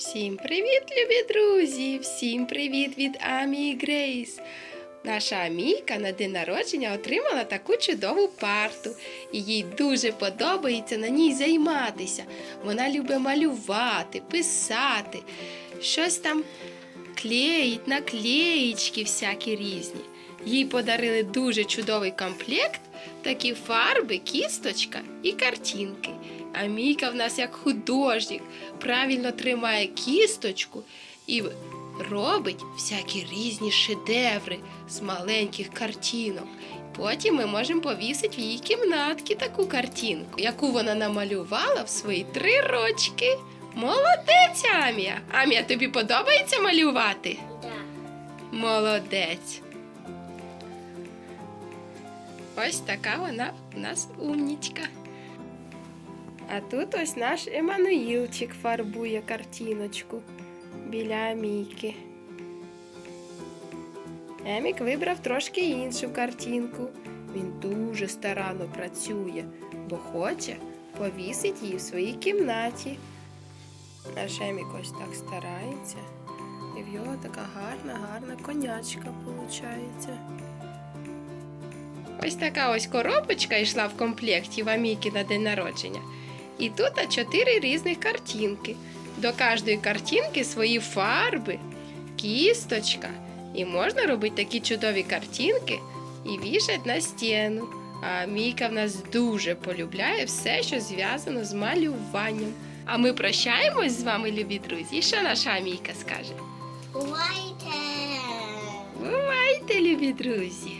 Всім привіт, любі друзі! Всім привіт від Амі Грейс! Наша Амійка на день народження отримала таку чудову парту, і їй дуже подобається на ній займатися. Вона любить малювати, писати, щось там клеїть, наклеїчки всякі різні. Їй подарили дуже чудовий комплект, такі фарби, кісточка і картинки. А Мійка в нас як художник, правильно тримає кісточку і робить всякі різні шедеври з маленьких картинок. Потім ми можемо повісити в її кімнатки таку картинку, яку вона намалювала в свої три рочки. Молодець, Амія! Амія, тобі подобається малювати? Да. Молодець. Ось така вона у нас умнічка. А тут ось наш Еммануїлчик фарбує картиночку біля Амійки. Емік вибрав трошки іншу картинку. Він дуже старанно працює, бо хоче повісить її в своїй кімнаті. Наш Емік ось так старається. І в його така гарна, гарна конячка виходить. Ось така ось коробочка йшла в комплекті в Аміки на день народження. І тут чотири різних картинки. До кожної картинки свої фарби, кісточка. І можна робити такі чудові картинки і вішати на стіну. А Мійка в нас дуже полюбляє все, що зв'язано з малюванням. А ми прощаємось з вами, любі друзі. І що наша Мійка скаже? Бувайте! Бувайте, любі друзі!